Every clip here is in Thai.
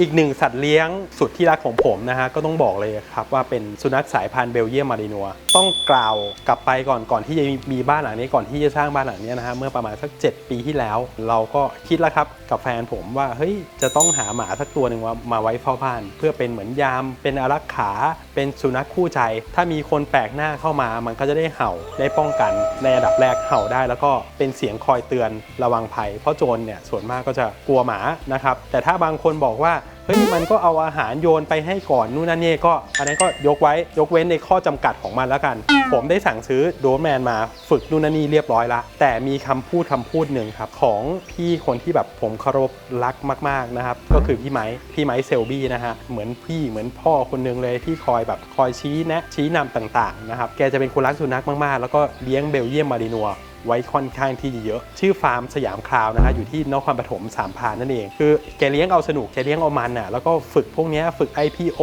อีกหนึ่งสัตว์เลี้ยงสุดที่รักของผมนะฮะก็ต้องบอกเลยครับว่าเป็นสุนัขสายพันธุ์เบลเยียมมารินัวต้องกล่าวกลับไปก่อนก่อนที่จะมีบ้านหลังนี้ก่อนที่จะสร้างบ้านหลังนี้นะฮะเมื่อประมาณสัก 7 ปีที่แล้ว เราก็คิดแล้วครับกับแฟนผมว่าเฮ้ยจะต้องหาหมาสักตัวหนึ่งมามาไว้เฝ้าบ้าน เพื่อเป็นเหมือนยามเป็นอารักขา เป็นสุนัขคู่ใจ ถ้ามีคนแปลกหน้าเข้ามา มันก็จะได้เห่าได้ป้องกัน ในระดับแรกเห่าได้ แล้วก็เป็นเสียงคอยเตือนระวังภัย เพราะโจรเนี่ยส่วนมากก็จะกลัวหมานะครับ แต่ถ้าบางคนบอกว่า เฮ้ยมันก็เอาอาหารโยนไปให้ก่อนนู่นนั่นนี่ก็ อันนั้นก็ยกไว้ยกเว้นในข้อจำกัดของมันแล้วกัน ผมได้สั่งซื้อโดนแมนมาฝึกนู่นนั่นนี่เรียบร้อยละ แต่มีคำพูดคำพูดหนึ่งครับ ของพี่คนที่แบบผมเคารพรักมากๆนะครับ ก็คือพี่ไม้พี่ไม้เซลบี้นะฮะเหมือนพี่เหมือนพ่อคนนึงเลยที่คอยแบบคอยชี้แนะชี้นำต่างๆนะครับแกจะเป็นคนรักสุนัขมากๆ แล้วก็เลี้ยงเบลเยียมมารินัว ไว้ค่อนข้างที่จะเยอะ ชื่อฟาร์มสยามคราวนะฮะอยู่ที่นครปฐมสามพานนั่นเอง คือแกเลี้ยงเอาสนุกแกเลี้ยงเอามันน่ะแล้วก็ฝึกพวกนี้ฝึก IPO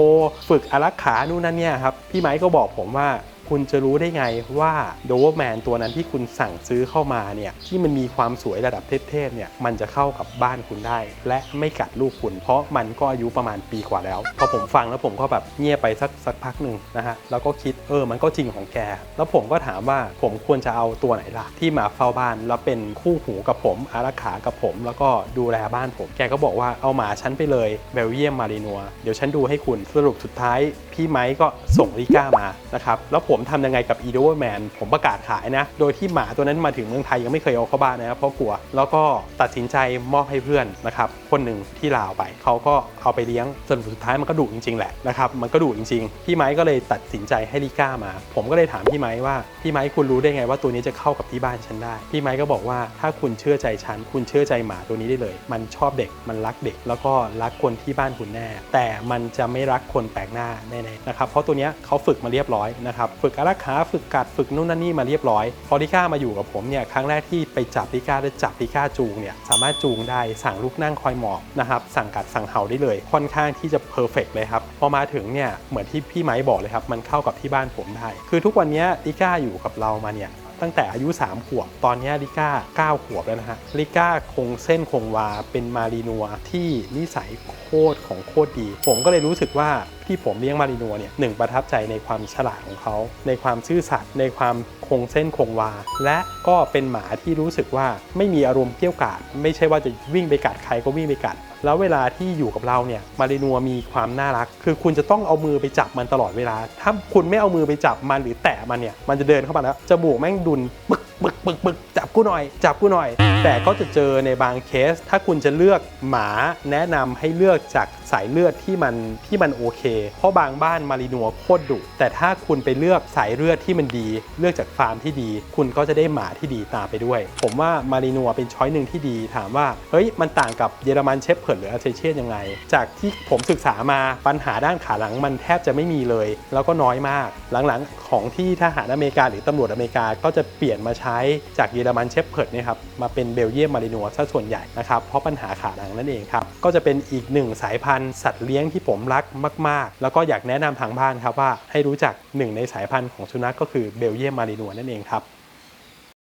ฝึกอารักขานู่นนั่นเนี่ยครับพี่ไม้ก็บอกผมว่า คุณจะรู้ได้ไงว่าโดเวอร์แมนตัวนั้นที่คุณสั่งซื้อเข้ามาเนี่ยที่มันมีความสวยระดับเทพๆเนี่ยมันจะเข้ากับบ้านคุณได้ และไม่กัดลูกคุณ เพราะมันก็อายุประมาณปีกว่าแล้ว พอผมฟังแล้วผมก็แบบเงียบไปสักสักพักหนึ่งนะฮะแล้วก็คิดเออมันก็จริงของแก แล้วผมก็ถามว่าผมควรจะเอาตัวไหนล่ะที่มาเฝ้าบ้านแล้วเป็นคู่หูกับผมอารักขากับผม แล้วก็ดูแลบ้านผม แกก็บอกว่าเอาหมาฉันไปเลยเบลเยียมมารินัวเดี๋ยวฉันดูให้คุณสรุปสุดท้ายพี่ไม้ก็ส่งลิก้ามานะครับแล้วผมมทำยังไงกับอีโดเวแมนผมประกาศขายนะ โดยที่หมาตัวนั้นมาถึงเมืองไทยยังไม่เคยเอาเข้าบ้านนะครับเพราะกลัว แล้วก็ตัดสินใจมอบให้เพื่อนนะครับคนหนึ่งที่ลาวไป เขาก็เอาไปเลี้ยงสรุปสุดท้ายมันก็ดุจริงๆแหละนะครับมันก็ดุจริงๆ พี่ไม้ก็เลยตัดสินใจให้ลิก้ามา ผมก็เลยถามพี่ไม้ว่าพี่ไม้คุณรู้ได้ไงว่าตัวนี้จะเข้ากับที่บ้านฉันได้ พี่ไม้ก็บอกว่าถ้าคุณเชื่อใจฉันคุณเชื่อใจหมาตัวนี้ได้เลย มันชอบเด็กมันรักเด็ก แล้วก็รักคนที่บ้านคุณแน่ แต่มันจะไม่รักคนแปลกหน้าแน่ๆนะครับเพราะตัวนี้เขาฝึกมาเรียบร้อยนะครับฝึกอารักขาฝึกกัดฝึกนู่นนั่นนี่มาเรียบร้อย พอลิก้ามาอยู่กับผมเนี่ยครั้งแรกที่ไปจับลิก้าได้จับลิก้าจูงเนี่ยสามารถจูงได้สั่งลูกนั่งคอยหมอบนะครับสั่งกัดสั่งเห่าได้เลยค่อนข้างที่จะเพอร์เฟกเลยครับพอมาถึงเนี่ยเหมือนที่พี่ไม้บอกเลยครับมันเข้ากับที่บ้านผมได้ คือทุกวันนี้ลิก้าอยู่กับเรามาเนี่ยตั้งแต่อายุ 3 ขวบ ตอนนี้ลิก้า 9 ขวบแล้วนะฮะ ลิก้าคงเส้นคงวาเป็นมารีนัวที่นิสัยโคตรของโคตรดี ผมก็เลยรู้สึกว่าที่ผมเลี้ยงมารีนัวเนี่ยหนึ่งประทับใจในความฉลาดของเขา ในความซื่อสัตย์ในความคงเส้นคงวา และก็เป็นหมาที่รู้สึกว่าไม่มีอารมณ์เกี้ยวกาด ไม่ใช่ว่าจะวิ่งไปกัดใครก็วิ่งไปกัดแล้วเวลาที่อยู่กับเราเนี่ยมารินัวมีความน่ารัก คือคุณจะต้องเอามือไปจับมันตลอดเวลา ถ้าคุณไม่เอามือไปจับมันหรือแตะมันเนี่ยมันจะเดินเข้ามาแล้วจมูกแม่งดุนปึกปึกปึกปึก จับกูหน่อย จับกูหน่อย แต่ก็จะเจอในบางเคส ถ้าคุณจะเลือกหมาแนะนำให้เลือกจากสายเลือดที่มันที่มันโอเค เพราะบางบ้านมารินัวโคตรดุแต่ถ้าคุณไปเลือกสายเลือดที่มันดี เลือกจากฟาร์มที่ดี คุณก็จะได้หมาที่ดีตามไปด้วย ผมว่ามารินัวเป็นช้อยหนึ่งที่ดี ถามว่าเฮ้ยมันต่างกับเยอรมันเชฟเพิร์ดหรืออาเซเชียนยังไง จากที่ผมศึกษามาปัญหาด้านขาหลังมันแทบจะไม่มีเลย แล้วก็น้อยมาก หลังๆ ของที่ทหารอเมริกาหรือตำรวจอเมริกาก็จะเปลี่ยนมาใช้จากเยอรมันเชฟเพิร์ดเนี่ยครับมาเป็นเบลเยียมมารินัวซะส่วนใหญ่นะครับเพราะปัญหาขาหลังนั่นเองครับก็จะเป็นอีกหนึ่งสายพันธุ์สัตว์เลี้ยงที่ผมรักมาก ๆ แล้วก็อยากแนะนำทางบ้านครับว่าให้รู้จักหนึ่งในสายพันธุ์ของสุนัขก็คือเบลเยียมมารินัวนั่นเองครับ